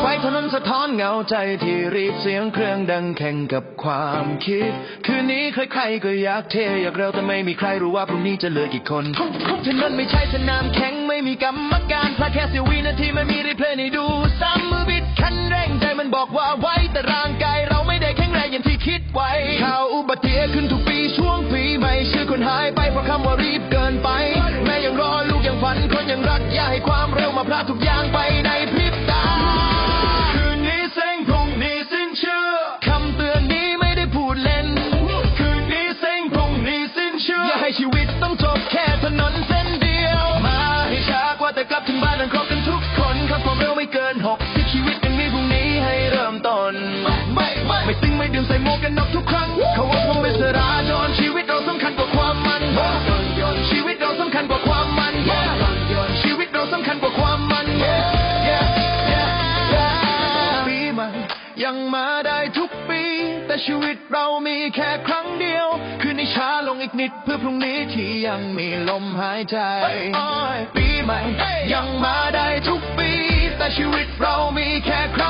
ไฟถนนสะท้อนเงาใจที่รีบเสียงเครื่องดังแข่งกับความคิด คืนนี้ใครๆก็อยากเทอยากเร็วแต่ไม่มีใครรู้ว่าพรุ่งนี้จะเหลือกี่คนถนนไม่ใช่สนามแข่งไม่มีกรรมการพลาแค่เสี้วินาทีไม่มีรีเพลย์ให้ดูซ้ำมือบิดคันเร่งใจมันบอกว่า นยังรักอย่าให้ความเร็วมาพลาดทุกอย่างไปในพริบตา คืนนี้เซ็งพรุ่งนี้สิ้นเชื่อคำเตือนนี้ไม่ได้พูดเล่น คืนนี้เซ็งพรุ่งนี้สิ้นเชื่ออย่าให้ชีวิตต้องจบแค่ถนนเส้นเดียว มาให้ช้ากว่าแต่กลับถึงบ้านนั้นครบกันทุกคนขับความเร็วไม่เกินหกที่ชีวิตยังมีพรุ่งนี้ให้เริ่มต้น ไม่ไม่ไม่ซิงไม่ดื่มใส่หมวกกันน็อกทุกครั้ง ยังมาได้ทุกปี แต่ชีวิตเรามีแค่ครั้งเดียว คืนนี้ช้าลงอีกนิดเพื่อพรุ่งนี้ที่ยังมีลมหายใจ ปีใหม่ ยังมาได้ทุกปี แต่ชีวิตเรามีแค่ครั้งเดี